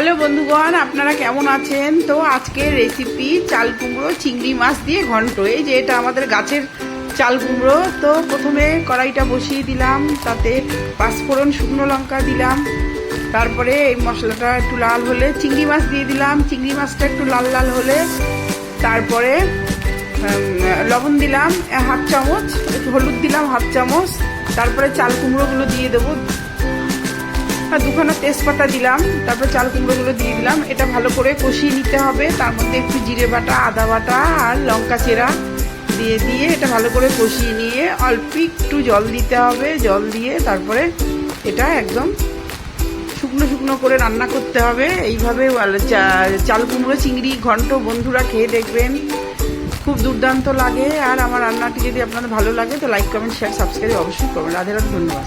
Hello বন্ধুগণ, আপনারা কেমন আছেন? তো আজকের রেসিপি চাল কুমড়ো চিংড়ি মাছ দিয়ে ঘন্ট। এই যে এটা আমাদের গাছের চাল কুমড়ো। তো প্রথমে কড়াইটা বসিয়ে দিলাম, তাতে পাঁচফোড়ন শুকনো লঙ্কা দিলাম। তারপরে এই মশলাটা একটু লাল হলে চিংড়ি মাছ দিয়ে দিলাম। চিংড়ি মাছটা একটু লাল লাল হলে তারপরে লবণ দিলাম হাফ চামচ, একটু হলুদ দিলাম, হাফ চামচ। তারপরে চাল কুমড়োগুলো দিয়ে দেবো। দুখানা তেজপাতা দিলাম, তারপর চাল কুমড়োগুলো দিয়ে দিলাম। এটা ভালো করে কষিয়ে নিতে হবে, তার মধ্যে একটু জিরে বাটা, আদা বাটা আর লঙ্কা চেরা দিয়ে দিয়ে এটা ভালো করে কষিয়ে নিয়ে অল্প একটু জল দিতে হবে, জল দিয়ে তারপরে এটা একদম শুকনো শুকনো করে রান্না করতে হবে। এইভাবে চাল কুমড়ো, চিংড়ি, ঘন্ট বন্ধুরা খেয়ে দেখবেন। খুব দুর্দান্ত লাগে। আর আমার রান্নাটি যদি আপনাদের ভালো লাগে, তো লাইক কমেন্ট শেয়ার সাবস্ক্রাইব অবশ্যই করবেন। রাধে রাধে, ধন্যবাদ।